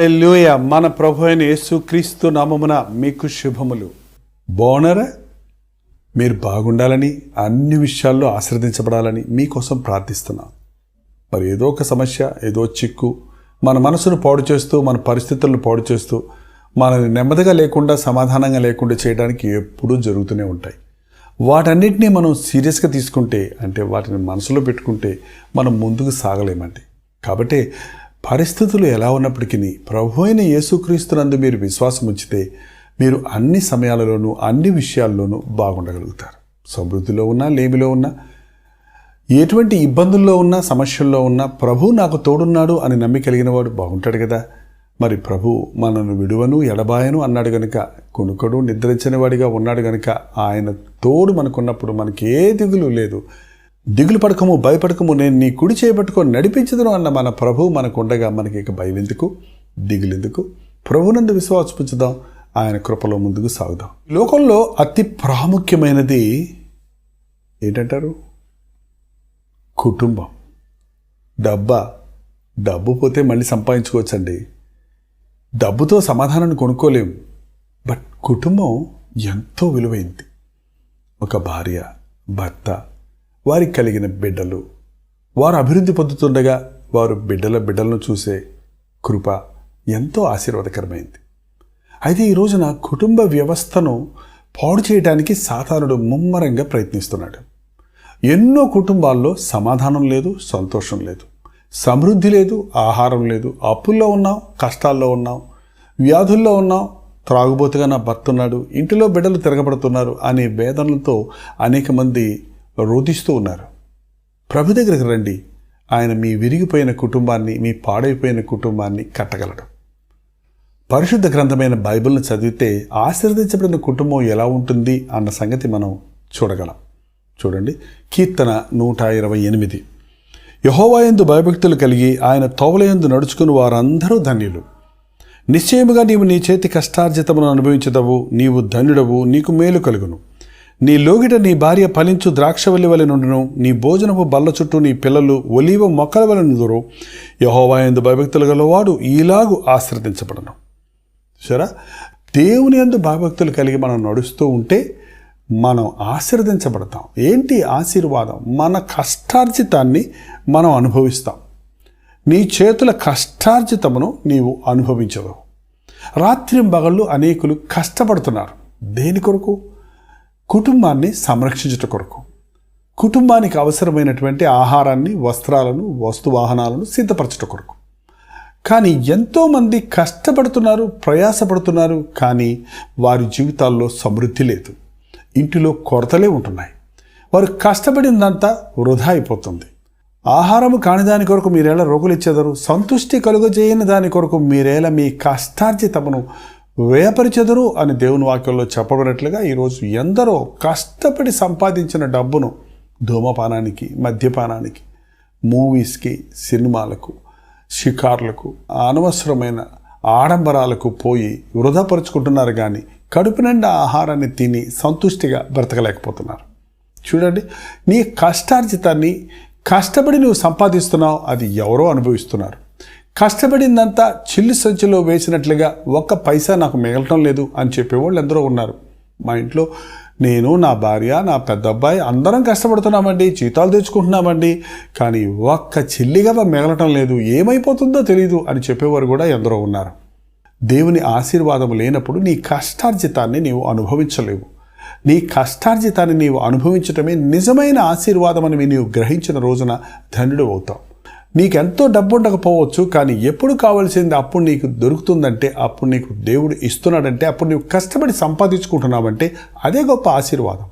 లూయ మన ప్రభు అయిన యేసు క్రీస్తు నామమున మీకు శుభములు. బాగున్నారా? మీరు బాగుండాలని అన్ని విషయాల్లో ఆశ్రదించబడాలని మీకోసం ప్రార్థిస్తున్నాం. మరి ఏదో ఒక సమస్య ఏదో చిక్కు మన మనసును పాడు చేస్తూ మన పరిస్థితులను పాడు చేస్తూ మనల్ని నెమ్మదిగా లేకుండా సమాధానంగా లేకుండా చేయడానికి ఎప్పుడూ జరుగుతూనే ఉంటాయి. వాటన్నిటినీ మనం సీరియస్గా తీసుకుంటే అంటే వాటిని మనసులో పెట్టుకుంటే మనం ముందుకు సాగలేమండి. కాబట్టి పరిస్థితులు ఎలా ఉన్నప్పటికీ ప్రభు అయిన యేసుక్రీస్తునందు మీరు విశ్వాసం ఉంచితే మీరు అన్ని సమయాలలోనూ అన్ని విషయాల్లోనూ బాగుండగలుగుతారు. సమృద్ధిలో ఉన్నా లేమిలో ఉన్నా ఎటువంటి ఇబ్బందుల్లో ఉన్నా సమస్యల్లో ఉన్నా ప్రభు నాకు తోడున్నాడు అని నమ్మి కలిగిన వాడు బాగుంటాడు కదా. మరి ప్రభు మనను విడువను ఎడబాయను అన్నాడు గనుక కొనుకడు నిద్రించని వాడిగా ఉన్నాడు గనుక ఆయన తోడు మనకున్నప్పుడు మనకి ఏ దిగులు లేదు. దిగులు పడకము భయపడకము నేను నీ కుడి చేయబట్టుకొని నడిపించదును అన్న మన ప్రభువు మనకు ఉండగా మనకి ఇక భయం ఎందుకు? దిగులెందుకు ప్రభునందు విశ్వాసపుచ్చుదాం ఆయన కృపలో ముందుకు సాగుదాం. లోకంలో అతి ప్రాముఖ్యమైనది ఏంటంటారు? కుటుంబం. డబ్బా. డబ్బు పోతే మళ్ళీ సంపాదించుకోవచ్చండి. డబ్బుతో సమాధానాన్ని కొనుక్కోలేం. బట్ కుటుంబం ఎంతో విలువైంది. ఒక భార్య భర్త వారికి కలిగిన బిడ్డలు. వారు అభివృద్ధి పొందుతుండగా వారు బిడ్డల బిడ్డలను చూసే కృప ఎంతో ఆశీర్వాదకరమైంది. అయితే ఈ రోజున కుటుంబ వ్యవస్థను పాడు చేయడానికి సాధారణుడు ముమ్మరంగా ప్రయత్నిస్తున్నాడు. ఎన్నో కుటుంబాల్లో సమాధానం లేదు సంతోషం లేదు. సమృద్ధి లేదు ఆహారం లేదు. అప్పుల్లో ఉన్నాం కష్టాల్లో ఉన్నాం వ్యాధుల్లో ఉన్నాం. త్రాగుబోతుగా నా భర్త ఉన్నాడు ఇంటిలో బిడ్డలు తిరగబడుతున్నారు అనే వేదనలతో అనేక మంది రోధిస్తూ ఉన్నారు. ప్రభు దగ్గరికి రండి. ఆయన మీ విరిగిపోయిన కుటుంబాన్ని మీ పాడైపోయిన కుటుంబాన్ని కట్టగలడు. పరిశుద్ధ గ్రంథమైన బైబిల్ను చదివితే ఆశీర్వదించబడిన కుటుంబం ఎలా ఉంటుంది అన్న సంగతి మనం చూడగలం. చూడండి. కీర్తన నూట ఇరవై ఎనిమిది. యహోవాయందు భయభక్తులు కలిగి ఆయన తోవలయందు నడుచుకుని వారందరూ ధన్యులు. నిశ్చయముగా నీవు నీ చేతి కష్టార్జితమును అనుభవించదవు నీవు ధన్యుడవు నీకు మేలు కలుగును. నీ లోగిట నీ భార్య ఫలించు ద్రాక్షవల్లి వలె నుండును నీ భోజనపు బల్ల చుట్టూ నీ పిల్లలు ఒలీవ మొక్కల వలె నుందురు యహోవాయందు భయభక్తులు గలవాడు ఈలాగు ఆశ్రదించబడను. సరే దేవుని యందు భయభక్తులు కలిగి మనం నడుస్తూ ఉంటే మనం ఆశీర్వదించబడతాం ఏంటి ఆశీర్వాదం? మన కష్టార్జితాన్ని మనం అనుభవిస్తాం. నీ చేతుల కష్టార్జితమును నీవు అనుభవించవు. రాత్రి పగళ్ళు అనేకులు కష్టపడుతున్నారు. దేని కొరకు? కుటుంబాన్ని సంరక్షించుట కొరకు. కుటుంబానికి అవసరమైనటువంటి ఆహారాన్ని వస్త్రాలను వస్తు వాహనాలను సిద్ధపరచుట కొరకు. కానీ ఎంతోమంది కష్టపడుతున్నారు ప్రయాసపడుతున్నారు కానీ వారి జీవితాల్లో సమృద్ధి లేదు. ఇంటిలో కొరతలే ఉంటున్నాయి. వారు కష్టపడిందంతా వృధా అయిపోతుంది. ఆహారము కాని దాని కొరకు మీరేలా రోగులు ఇచ్చేదరు సంతుష్టి కలుగజేయని దాని కొరకు మీరేలా మీ కష్టార్జితమును వేపరిచెదరు అని దేవుని వాక్యంలో చెప్పబడినట్లుగా ఈరోజు ఎందరో కష్టపడి సంపాదించిన డబ్బును ధూమపానానికి మద్యపానానికి మూవీస్కి సినిమాలకు షికార్లకు అనవసరమైన ఆడంబరాలకు పోయి వృధాపరుచుకుంటున్నారు కానీ కడుపు నిండా ఆహారాన్ని తిని సంతుష్టిగా బ్రతకలేకపోతున్నారు. చూడండి నీ కష్టార్జితాన్ని కష్టపడి నువ్వు సంపాదిస్తున్నావు అది ఎవరో అనుభవిస్తున్నారు. కష్టపడిందంతా చిల్లు సంచిలో వేసినట్లుగా ఒక్క పైసా నాకు మిగలటం లేదు అని చెప్పేవాళ్ళు ఎందరో ఉన్నారు. మా ఇంట్లో నేను నా భార్య నా పెద్ద అబ్బాయి అందరం కష్టపడుతున్నామండి జీతాలు తెచ్చుకుంటున్నామండి. కానీ ఒక్క చిల్లిగా మిగలటం లేదు. ఏమైపోతుందో తెలియదు అని చెప్పేవారు కూడా ఎందరో ఉన్నారు. దేవుని ఆశీర్వాదం లేనప్పుడు నీ కష్టార్జితాన్ని నీవు అనుభవించలేవు. నీ కష్టార్జితాన్ని నీవు అనుభవించటమే నిజమైన ఆశీర్వాదం అని నీవు గ్రహించిన రోజున ధనుడు అవుతావు. నీకెంతో డబ్బు ఉండకపోవచ్చు కానీ ఎప్పుడు కావాల్సింది అప్పుడు నీకు దొరుకుతుందంటే అప్పుడు నీకు దేవుడు ఇస్తున్నాడంటే అప్పుడు నీవు కష్టపడి సంపాదించుకుంటున్నావంటే అదే గొప్ప ఆశీర్వాదం.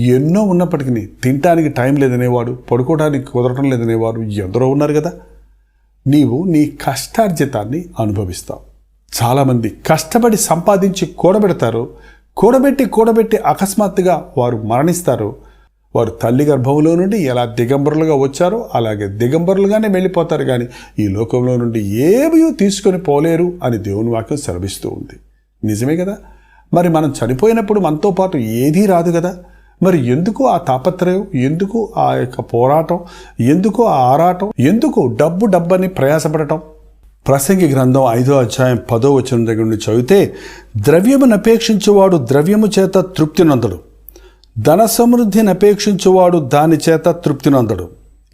ఎన్నో ఉన్నప్పటికీ తినటానికి టైం లేదనేవాడు పడుకోవడానికి కుదరటం లేదనేవాడు ఎందరో ఉన్నారు కదా. నీవు నీ కష్టార్జితాన్ని అనుభవిస్తావు. చాలామంది కష్టపడి సంపాదించి కూడబెడతారు కూడబెట్టి కూడబెట్టి అకస్మాత్తుగా వారు మరణిస్తారు వారు తల్లి గర్భంలో నుండి ఎలా దిగంబరులుగా వచ్చారో అలాగే దిగంబరులుగానే వెళ్ళిపోతారు కానీ ఈ లోకంలో నుండి ఏమీ తీసుకొని పోలేరు అని దేవుని వాక్యం సెలవిస్తూ ఉంది. నిజమే కదా? మరి మనం చనిపోయినప్పుడు మనతో పాటు ఏదీ రాదు కదా? మరి ఎందుకు ఆ తాపత్రయం? ఎందుకు ఆ యొక్క పోరాటం? ఎందుకు ఆ ఆరాటం? ఎందుకు డబ్బు డబ్బని ప్రయాసపడటం? ప్రసంగి గ్రంథం ఐదో అధ్యాయం పదో వచనం దగ్గర నుండి చదివితే ద్రవ్యమును అపేక్షించువాడు ద్రవ్యము చేత తృప్తి నందడు. ధన సమృద్ధిని అపేక్షించువాడు దాని చేత తృప్తి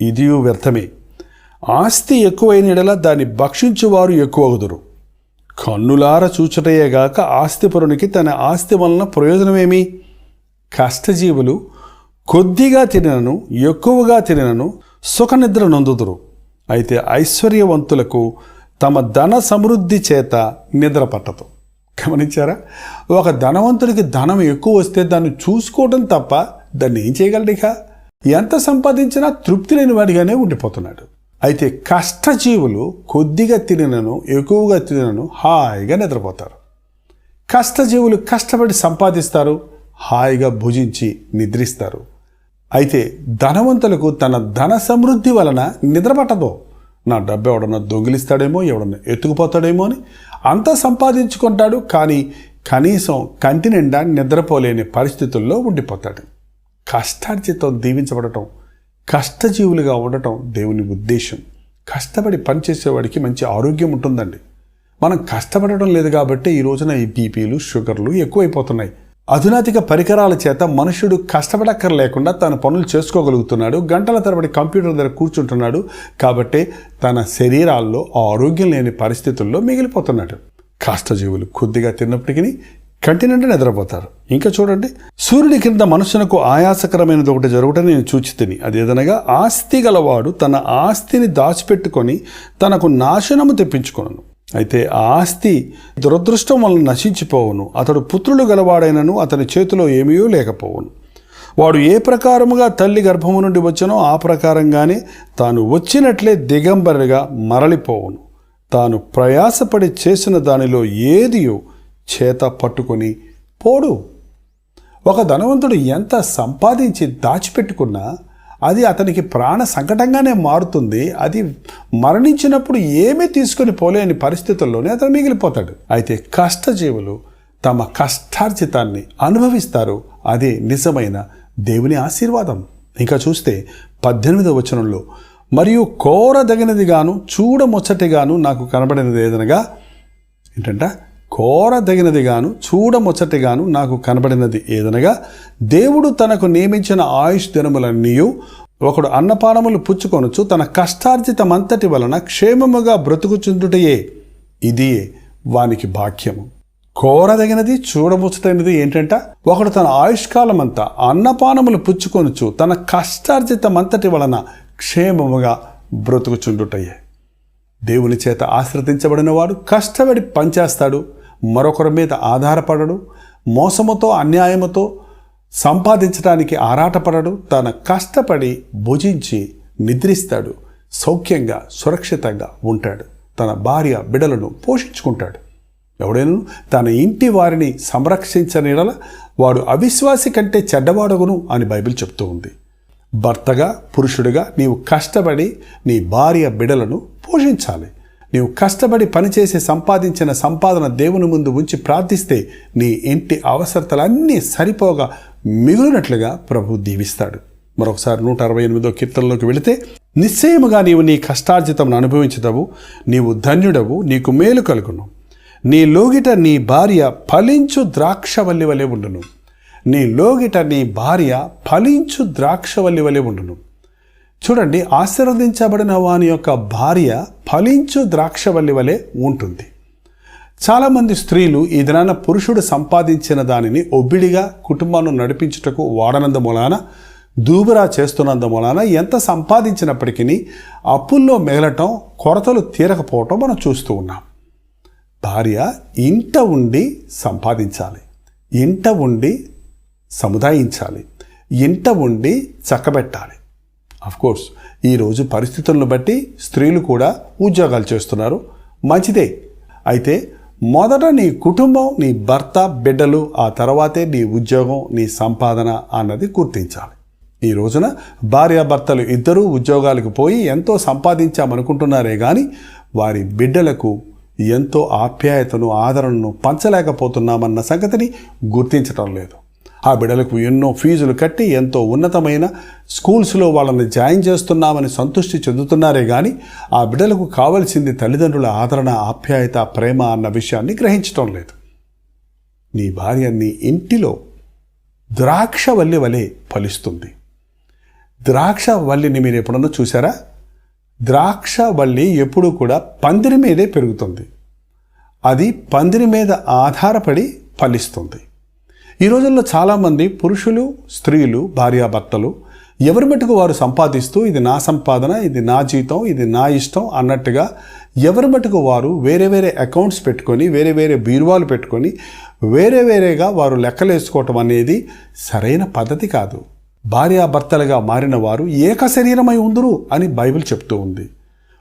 ఇది వ్యర్థమే. ఆస్తి ఎక్కువైన దాన్ని భక్షించువారు ఎక్కువగుదురు. కన్నులార చూచుటయేగాక ఆస్తిపరునికి తన ఆస్తి వలన ప్రయోజనమేమి? కష్టజీవులు కొద్దిగా తినను ఎక్కువగా తినను సుఖనిద్ర నొందుదురు. అయితే ఐశ్వర్యవంతులకు తమ ధన సమృద్ధి చేత నిద్ర పట్టదు. గమనించారా? ఒక ధనవంతుడికి ధనం ఎక్కువ వస్తే దాన్ని చూసుకోవడం తప్ప దాన్ని ఏం చేయగలడిక ఎంత సంపాదించినా తృప్తి లేని వాడిగానే ఉండిపోతున్నాడు. అయితే కష్టజీవులు కొద్దిగా తినను ఎక్కువగా తినను హాయిగా నిద్రపోతారు. కష్టజీవులు కష్టపడి సంపాదిస్తారు హాయిగా భుజించి నిద్రిస్తారు. అయితే ధనవంతులకు తన ధన సమృద్ధి వలన నిద్రపట్టదు నా డబ్బు ఎవడన్నా దొంగిలిస్తాడేమో ఎవడన్నా ఎత్తుకుపోతాడేమో అని అంతా సంపాదించుకుంటాడు. కానీ కనీసం కంటి నిండా నిద్రపోలేని పరిస్థితుల్లో ఉండిపోతాడు. కష్టార్జితం దీవించబడటం కష్టజీవులుగా ఉండటం దేవుని ఉద్దేశం. కష్టపడి పనిచేసేవాడికి మంచి ఆరోగ్యం ఉంటుందండి. మనం కష్టపడటం లేదు కాబట్టి ఈ రోజున ఈ బీపీలు షుగర్లు ఎక్కువైపోతున్నాయి. అధునాతిక పరికరాల చేత మనుషుడు కష్టపడక్కర లేకుండా తన పనులు చేసుకోగలుగుతున్నాడు. గంటల తరబడి కంప్యూటర్ దగ్గర కూర్చుంటున్నాడు కాబట్టి తన శరీరాల్లో ఆరోగ్యం లేని పరిస్థితుల్లో మిగిలిపోతున్నాడు. కాష్టజీవులు కొద్దిగా తిన్నప్పటికీ కంటినంటే నిద్రపోతారు. ఇంకా చూడండి సూర్యుడి కింద మనుషునకు ఆయాసకరమైనది ఒకటి జరుగుటని నేను చూచి తిని అదేదనగా ఆస్తి గలవాడు తన ఆస్తిని దాచిపెట్టుకొని తనకు నాశనము తెప్పించుకొనను. అయితే ఆ ఆస్తి దురదృష్టం వలన నశించిపోవును. అతడు పుత్రులు గలవాడైనను అతని చేతిలో ఏమీయో లేకపోవును. వాడు ఏ ప్రకారముగా తల్లి గర్భము నుండి వచ్చానో ఆ ప్రకారంగానే తాను వచ్చినట్లే దిగంబరిగా మరలిపోవును. తాను ప్రయాసపడి చేసిన దానిలో ఏదియో చేత పట్టుకొని పోడు. ఒక ధనవంతుడు ఎంత సంపాదించి దాచిపెట్టుకున్నా అది అతనికి ప్రాణ సంకటంగానే మారుతుంది. అది మరణించినప్పుడు ఏమీ తీసుకొని పోలేని పరిస్థితుల్లోనే అతను మిగిలిపోతాడు. అయితే కష్టజీవులు తమ కష్టార్జితాన్ని అనుభవిస్తారు. అదే నిజమైన దేవుని ఆశీర్వాదం. ఇంకా చూస్తే పద్దెనిమిదవ వచనంలో మరియు కోరదగినదిగాను చూడముచ్చటిగాను నాకు కనబడినది ఏదనగా ఏంటంట? కోరదగినదిగాను చూడముచ్చటిగాను నాకు కనబడినది ఏదనగా దేవుడు తనకు నియమించిన ఆయుష్ దినములన్నీయు ఒకడు అన్నపానములు పుచ్చుకొనొచ్చు తన కష్టార్జితమంతటి వలన క్షేమముగా బ్రతుకుచుందుటయే ఇదియే వానికి భాగ్యము. కోరదగినది చూడముచ్చటైనది ఏంటంట? ఒకడు తన ఆయుష్కాలమంతా అన్నపానములు పుచ్చుకొనొచ్చు తన కష్టార్జితమంతటి వలన క్షేమముగా బ్రతుకుచుండుటయ్యే దేవుని చేత ఆశ్రదించబడిన వాడు కష్టపడి పనిచేస్తాడు మరొకరి మీద ఆధారపడడు మోసముతో అన్యాయముతో సంపాదించడానికి ఆరాటపడడు తన కష్టపడి భుజించి నిద్రిస్తాడు సౌఖ్యంగా సురక్షితంగా ఉంటాడు తన భార్య బిడలను పోషించుకుంటాడు. ఎవడైనా తన ఇంటి వారిని సంరక్షించనిడల వాడు అవిశ్వాసి కంటే చెడ్డవాడగును అని బైబిల్ చెప్తూ ఉంది. భర్తగా పురుషుడిగా నీవు కష్టపడి నీ భార్య బిడలను పోషించాలి. నీవు కష్టపడి పనిచేసి సంపాదించిన సంపాదన దేవుని ముందు ఉంచి ప్రార్థిస్తే నీ ఇంటి అవసరతలన్నీ సరిపోగా మిగిలినట్లుగా ప్రభు దీవిస్తాడు. మరొకసారి నూట అరవై ఎనిమిదో కీర్తనలోకి వెళితే నిశ్చయముగా నీవు నీ కష్టార్జితంను అనుభవించదవు నీవు ధన్యుడవు నీకు మేలు కలుగును. నీ లోగిట నీ భార్య ఫలించు ద్రాక్షవల్లి వలె ఉండును. నీ లోగిట నీ భార్య ఫలించు ద్రాక్షవల్లి వలె ఉండును. చూడండి ఆశీర్వదించబడిన వాని యొక్క భార్య ఫలించు ద్రాక్షవల్లి వలె ఉంటుంది. చాలామంది స్త్రీలు ఈ దినాన పురుషుడు సంపాదించిన దానిని ఒబ్బిడిగా కుటుంబాన్ని నడిపించుటకు వాడనందు మూలాన దూబరా చేస్తున్నందు మూలాన ఎంత సంపాదించినప్పటికీ అప్పుల్లో మిగలటం కొరతలు తీరకపోవటం మనం చూస్తూ ఉన్నాం. భార్య ఇంట ఉండి సంపాదించాలి. ఇంట ఉండి సముదాయించాలి. ఇంట ఉండి చక్కబెట్టాలి. కోర్స్ ఈరోజు పరిస్థితులను బట్టి స్త్రీలు కూడా ఉద్యోగాలు చేస్తున్నారు. మంచిదే. అయితే మొదట నీ కుటుంబం నీ భర్త బిడ్డలు ఆ తర్వాతే నీ ఉద్యోగం నీ సంపాదన అన్నది గుర్తించాలి. ఈ రోజున భార్యాభర్తలు ఇద్దరూ ఉద్యోగాలకు పోయి ఎంతో సంపాదించామనుకుంటున్నారే కానీ వారి బిడ్డలకు ఎంతో ఆప్యాయతను ఆదరణను పంచలేకపోతున్నామన్న సంగతిని గుర్తించటం లేదు. ఆ బిడ్డలకు ఎన్నో ఫీజులు కట్టి ఎంతో ఉన్నతమైన స్కూల్స్లో వాళ్ళని జాయిన్ చేస్తున్నామని సంతృష్టి చెందుతున్నారే కానీ ఆ బిడ్డలకు కావలసింది తల్లిదండ్రుల ఆదరణ ఆప్యాయత ప్రేమ అన్న విషయాన్ని గ్రహించటం లేదు. నీ భార్య నీ ఇంటిలో ద్రాక్ష వల్లి వలె ఫలిస్తుంది. ద్రాక్ష వల్లిని మీరు ఎప్పుడన్నా చూసారా ద్రాక్ష వల్లి ఎప్పుడూ కూడా పందిరి మీదే పెరుగుతుంది. అది పందిరి మీద ఆధారపడి ఫలిస్తుంది. ఈ రోజుల్లో చాలామంది పురుషులు స్త్రీలు భార్యాభర్తలు ఎవరి మటుకు వారు సంపాదిస్తూ ఇది నా సంపాదన ఇది నా జీతం ఇది నా ఇష్టం అన్నట్టుగా ఎవరి మటుకు వారు వేరే వేరే అకౌంట్స్ పెట్టుకొని వేరే వేరే బీరువాలు పెట్టుకొని వేరే వేరేగా వారు లెక్కలేసుకోవటం అనేది సరైన పద్ధతి కాదు. భార్యాభర్తలుగా మారిన వారు ఏక శరీరమై ఉందరు అని బైబిల్ చెప్తూ ఉంది.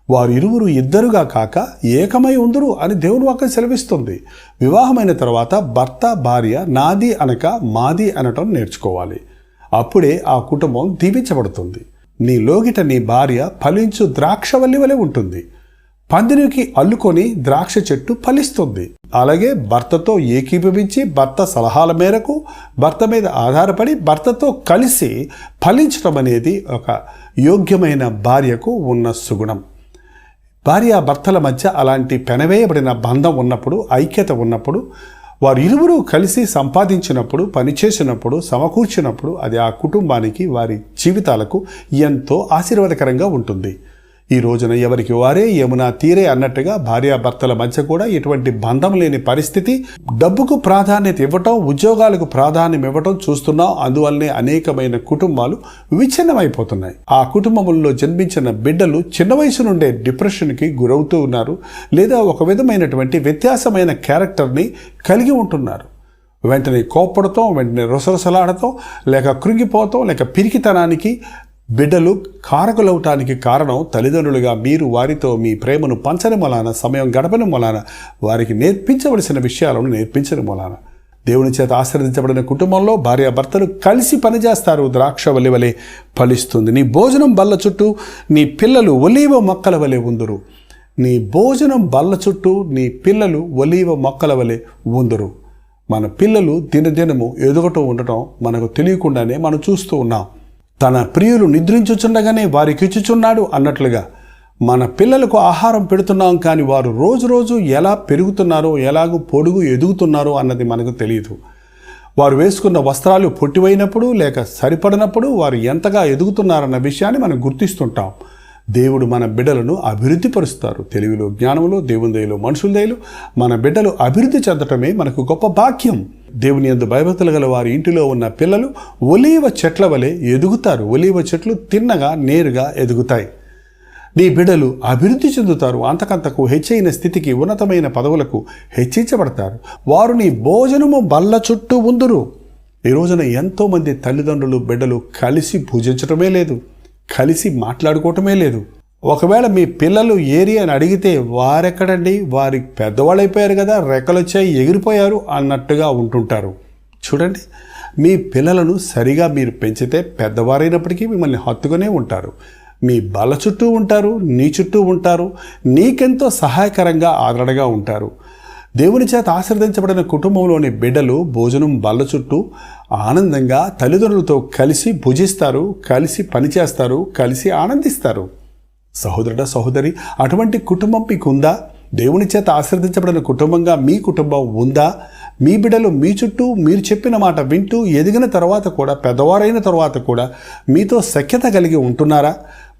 వారు ఇరువురు ఇద్దరుగా కాక ఏకమై ఉందరు అని దేవుని వాక్యం సెలవిస్తుంది. వివాహమైన తర్వాత భర్త భార్య నాది అనక మాది అనటం నేర్చుకోవాలి. అప్పుడే ఆ కుటుంబం దీపించబడుతుంది నీ లోగిట నీ భార్య ఫలించు ద్రాక్షవల్లి వలె ఉంటుంది. పందిరికి అల్లుకొని ద్రాక్ష చెట్టు ఫలిస్తుంది. అలాగే భర్తతో ఏకీభవించి భర్త సలహాల మేరకు భర్త మీద ఆధారపడి భర్తతో కలిసి ఫలించడం అనేది ఒక యోగ్యమైన భార్యకు ఉన్న సుగుణం. భార్యాభర్తల మధ్య అలాంటి పెనవేయబడిన బంధం ఉన్నప్పుడు ఐక్యత ఉన్నప్పుడు వారు ఇరువురు కలిసి సంపాదించినప్పుడు పనిచేసినప్పుడు సమకూర్చినప్పుడు అది ఆ కుటుంబానికి వారి జీవితాలకు ఎంతో ఆశీర్వాదకరంగా ఉంటుంది. ఈ రోజున ఎవరికి వారే యమునా తీరే అన్నట్టుగా భార్యాభర్తల మధ్య కూడా ఎటువంటి బంధం లేని పరిస్థితి. డబ్బుకు ప్రాధాన్యత ఇవ్వటం ఉద్యోగాలకు ప్రాధాన్యం ఇవ్వటం చూస్తున్నాం. అందువల్లనే అనేకమైన కుటుంబాలు విచ్ఛిన్నమైపోతున్నాయి. ఆ కుటుంబముల్లో జన్మించిన బిడ్డలు చిన్న వయసు నుండే డిప్రెషన్కి గురవుతూ ఉన్నారు. లేదా ఒక విధమైనటువంటి వ్యత్యాసమైన క్యారెక్టర్ని కలిగి ఉంటున్నారు. వెంటనే కోప్పడతాం వెంటనే రొసరసలాడతాం లేక కృంగిపోతాం లేక పిరికితనానికి బిడ్డలు కారకులవటానికి కారణం తల్లిదండ్రులుగా మీరు వారితో మీ ప్రేమను పంచడం వలన సమయం గడపడం వలన వారికి నేర్పించవలసిన విషయాలను నేర్పించడం వలన. దేవుని చేత ఆశీర్వదించబడిన కుటుంబంలో భార్యాభర్తలు కలిసి పనిచేస్తారు. ద్రాక్ష వలె వలె ఫలిస్తుంది. నీ భోజనం బల్ల చుట్టూ నీ పిల్లలు ఒలీవ మొక్కల వలె ఉందరు. నీ భోజనం బల్ల చుట్టూ నీ పిల్లలు ఒలీవ మొక్కల వలె ఉందరు. మన పిల్లలు దినదినము ఎదుగటం ఉండటం మనకు తెలియకుండానే మనం చూస్తూ ఉన్నాం. తన ప్రియులు నిద్రించుచుండగానే వారికి ఇచ్చుచున్నాడు అన్నట్లుగా మన పిల్లలకు ఆహారం పెడుతున్నాం కానీ వారు రోజు రోజు ఎలా పెరుగుతున్నారో ఎలాగో పొడుగు ఎదుగుతున్నారో అన్నది మనకు తెలియదు. వారు వేసుకున్న వస్త్రాలు పొట్టివైనప్పుడు లేక సరిపడినప్పుడు వారు ఎంతగా ఎదుగుతున్నారన్న విషయాన్ని మనం గుర్తిస్తుంటాం. దేవుడు మన బిడ్డలను అభివృద్ధి పరుస్తారు తెలివిలో జ్ఞానంలో దేవుని దయలో మనుషుల దయలో మన బిడ్డలు అభివృద్ధి చెందటమే మనకు గొప్ప భాగ్యం. దేవుని ఎందు భయభక్తులు గల వారి ఇంటిలో ఉన్న పిల్లలు ఒలీవ చెట్ల వలె ఎదుగుతారు. ఒలీవ చెట్లు తిన్నగా నేరుగా ఎదుగుతాయి. నీ బిడ్డలు అభివృద్ధి చెందుతారు. అంతకంతకు హెచ్చైన స్థితికి ఉన్నతమైన పదవులకు హెచ్చించబడతారు. వారు నీ భోజనము బల్ల చుట్టూ ఉందురు. ఈ రోజున ఎంతోమంది తల్లిదండ్రులు బిడ్డలు కలిసి పూజించటమే లేదు. కలిసి మాట్లాడుకోవటమే లేదు. ఒకవేళ మీ పిల్లలు ఏరి అని అడిగితే వారెక్కడండి? వారి పెద్దవాళ్ళు అయిపోయారు కదా రెక్కలొచ్చాయి ఎగిరిపోయారు అన్నట్టుగా ఉంటుంటారు. చూడండి మీ పిల్లలను సరిగా మీరు పెంచితే పెద్దవారైనప్పటికీ మిమ్మల్ని హత్తుకునే ఉంటారు. మీ బల చుట్టూ ఉంటారు నీ చుట్టూ ఉంటారు నీకెంతో సహాయకరంగా ఆదరణగా ఉంటారు. దేవుని చేత ఆశీర్దించబడిన కుటుంబంలోని బిడ్డలు భోజనం బల్ల చుట్టూ ఆనందంగా తల్లిదండ్రులతో కలిసి భుజిస్తారు కలిసి పనిచేస్తారు కలిసి ఆనందిస్తారు. సహోదరుడ సహోదరి అటువంటి కుటుంబం మీకు ఉందా దేవుని చేత ఆశీర్దించబడిన కుటుంబంగా మీ కుటుంబం ఉందా? మీ బిడ్డలు మీ చుట్టూ మీరు చెప్పిన మాట వింటూ ఎదిగిన తర్వాత కూడా పెద్దవారైన తర్వాత కూడా మీతో సఖ్యత కలిగి ఉంటున్నారా?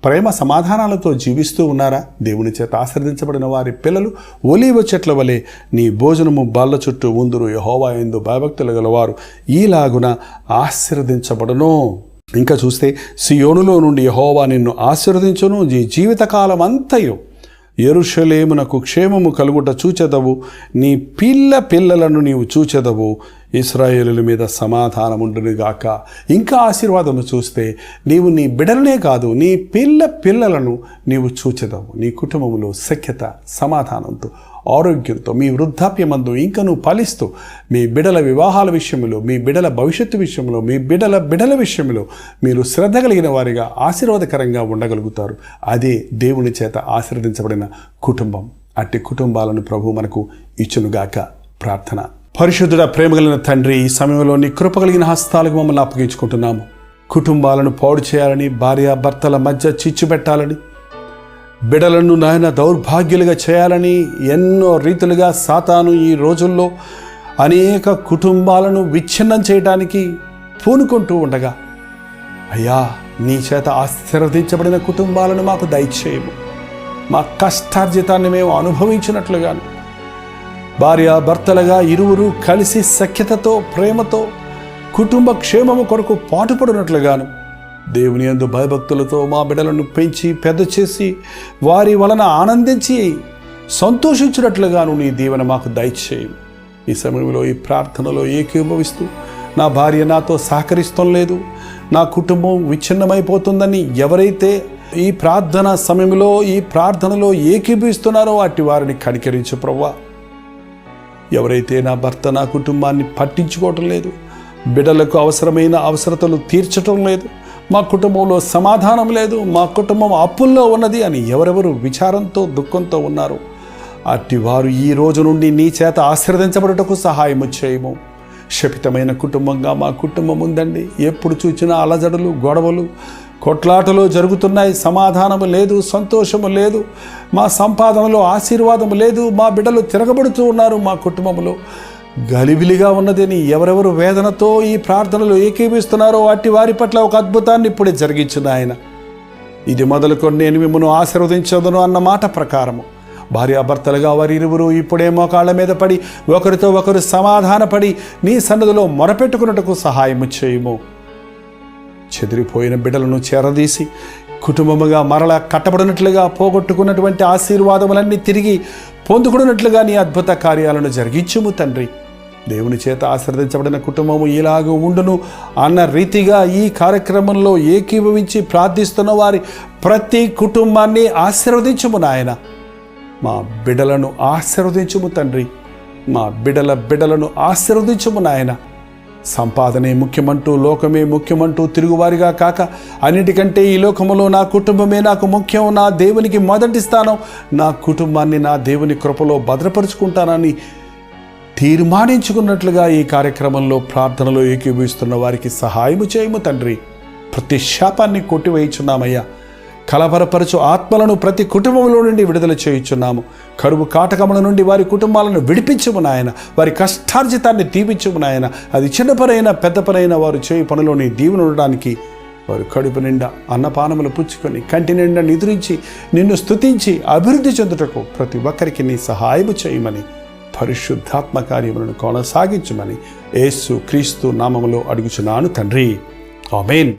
ప్రేమ సమాధానాలతో జీవిస్తూ ఉన్నారా? దేవుని చేత ఆశీర్దించబడిన వారి పిల్లలు ఒలీవ చెట్ల వలె నీ భోజనము బాళ్ళ చుట్టూ ఉందురు. యహోవా ఎందు భయభక్తులు గలవారు. ఈలాగున ఆశీర్వదించబడను ఇంకా చూస్తే సియోనులో నుండి యహోవా నిన్ను ఆశీర్వదించును. నీ జీవితకాలం అంతయు ఎరుషలేమునకు క్షేమము కలుగుట చూచెదవు. నీ పిల్ల పిల్లలను నీవు చూచెదవు. ఇస్రాయేలుల మీద సమాధానం గాక. ఇంకా ఆశీర్వాదము చూస్తే నీవు నీ బిడలనే కాదు నీ పిల్ల పిల్లలను నీవు చూచెదవు. నీ కుటుంబంలో సఖ్యత సమాధానంతో ఆరోగ్యంతో మీ వృద్ధాప్యమందు ఇంకా నువ్వు ఫలిస్తూ మీ బిడల వివాహాల విషయంలో మీ బిడల భవిష్యత్తు విషయంలో మీ బిడల బిడల విషయంలో మీరు శ్రద్ధ కలిగిన వారిగా ఆశీర్వాదకరంగా ఉండగలుగుతారు. అదే దేవుని చేత ఆశీర్వదించబడిన కుటుంబం. అట్టి కుటుంబాలను ప్రభు మనకు ఇచ్చునుగాక. ప్రార్థన. పరిశుద్ధుడ ప్రేమగలిగిన తండ్రి ఈ సమయంలో నీ కృప కలిగిన హస్తాలకు మమ్మల్ని అప్పగించుకుంటున్నాము. కుటుంబాలను పాడు చేయాలని భార్య భర్తల మధ్య చిచ్చు పెట్టాలని బిడలను నాయన దౌర్భాగ్యులుగా చేయాలని ఎన్నో రీతులుగా సాతాను ఈ రోజుల్లో అనేక కుటుంబాలను విచ్ఛిన్నం చేయడానికి పూనుకుంటూ ఉండగా అయ్యా నీ చేత ఆశీర్వదించబడిన కుటుంబాలను మాకు దయచేయము. మా కష్టార్జితాన్ని మేము అనుభవించినట్లుగాను భార్య భర్తలుగా ఇరువురు కలిసి సఖ్యతతో ప్రేమతో కుటుంబ క్షేమము కొరకు పాటుపడినట్లుగాను దేవుని అందు భయభక్తులతో మా బిడ్డలను పెంచి పెద్ద చేసి వారి వలన ఆనందించి సంతోషించినట్లుగాను నీ దీవెన మాకు దయచేయం. ఈ సమయంలో ఈ ప్రార్థనలో ఏకీభవిస్తూ నా భార్య నాతో సహకరిస్తం లేదు నా కుటుంబం విచ్ఛిన్నమైపోతుందని ఎవరైతే ఈ ప్రార్థన సమయంలో ఈ ప్రార్థనలో ఏకీభవిస్తున్నారో అట్టి వారిని కనికరించు ప్రవ్వా. ఎవరైతే నా భర్త నా కుటుంబాన్ని పట్టించుకోవటం లేదు బిడ్డలకు అవసరమైన అవసరతలు తీర్చటం లేదు మా కుటుంబంలో సమాధానం లేదు మా కుటుంబం అప్పుల్లో ఉన్నది అని ఎవరెవరు విచారంతో దుఃఖంతో ఉన్నారు అట్టి వారు ఈ రోజు నుండి నీ చేత ఆశీర్వదించబడటకు సహాయము చేయము. శపితమైన కుటుంబంగా మా కుటుంబం ఉందండి. ఎప్పుడు చూచినా అలజడులు గొడవలు కొట్లాటలు జరుగుతున్నాయి. సమాధానము లేదు సంతోషము లేదు మా సంపాదనలో ఆశీర్వాదం లేదు మా బిడ్డలు తిరగబడుతూ ఉన్నారు మా కుటుంబంలో. గలిబిలిగా ఉన్నదని ఎవరెవరు వేదనతో ఈ ప్రార్థనలు ఏకీభిస్తున్నారో అట్టి వారి పట్ల ఒక అద్భుతాన్ని ఇప్పుడే జరిగించిన ఆయన. ఇది మొదలుకొని నేను మిమ్మల్ని ఆశీర్వదించదును అన్న మాట ప్రకారము. భార్యాభర్తలుగా వారిరువురు ఇప్పుడేమో ఇప్పుడే మోకాళ్ళ మీద పడి ఒకరితో ఒకరు సమాధానపడి నీ సన్నదిలో మొరపెట్టుకున్నట్టుకు సహాయము చేయము. చెదిరిపోయిన బిడ్డలను చేరదీసి కుటుంబముగా మరల కట్టబడినట్లుగా పోగొట్టుకున్నటువంటి ఆశీర్వాదములన్నీ తిరిగి పొందుకున్నట్లుగా నీ అద్భుత కార్యాలను జరిగించుము తండ్రి. దేవుని చేత ఆశీర్వదించబడిన కుటుంబము ఇలాగూ ఉండును. అన్న రీతిగా ఈ కార్యక్రమంలో ఏకీభవించి ప్రార్థిస్తున్న వారి ప్రతి కుటుంబాన్ని ఆశీర్వదించుము నాయన. మా బిడలను ఆశీర్వదించుము తండ్రి. మా బిడల బిడలను ఆశీర్వదించుము నాయన. సంపాదనే ముఖ్యమంటూ లోకమే ముఖ్యమంటూ తిరుగువారిగా కాక అన్నిటికంటే ఈ లోకములో నా కుటుంబమే నాకు ముఖ్యం. నా దేవునికి మొదటి స్థానం నా కుటుంబాన్ని నా దేవుని కృపలో భద్రపరుచుకుంటానని తీర్మానించుకున్నట్లుగా ఈ కార్యక్రమంలో ప్రార్థనలో ఏకీభవిస్తున్న వారికి సహాయము చేయము తండ్రి. ప్రతి శాపాన్ని కొట్టివేయుచున్నామయ్యా. కలవరపరచు ఆత్మలను ప్రతి కుటుంబంలో నుండి విడుదల చేయుచున్నాము. కరువు కాటకముల నుండి వారి కుటుంబాలను విడిపించము నాయన. వారి కష్టార్జితాన్ని తీపించము నాయన. అది చిన్న పనైనా పెద్ద పనైనా వారు చేయి పనిలోని దీవెన ఉండడానికి వారు కడుపు నిండా అన్నపానములు పుచ్చుకొని కంటి నిండా నిద్రించి నిన్ను స్థుతించి అభివృద్ధి చెందుటకు ప్రతి ఒక్కరికి నీ సహాయము చేయమని పరిశుద్ధాత్మ కార్యములను కొనసాగించమని యేసు క్రీస్తు నామములో అడుగుచున్నాను తండ్రి. ఆమెన్.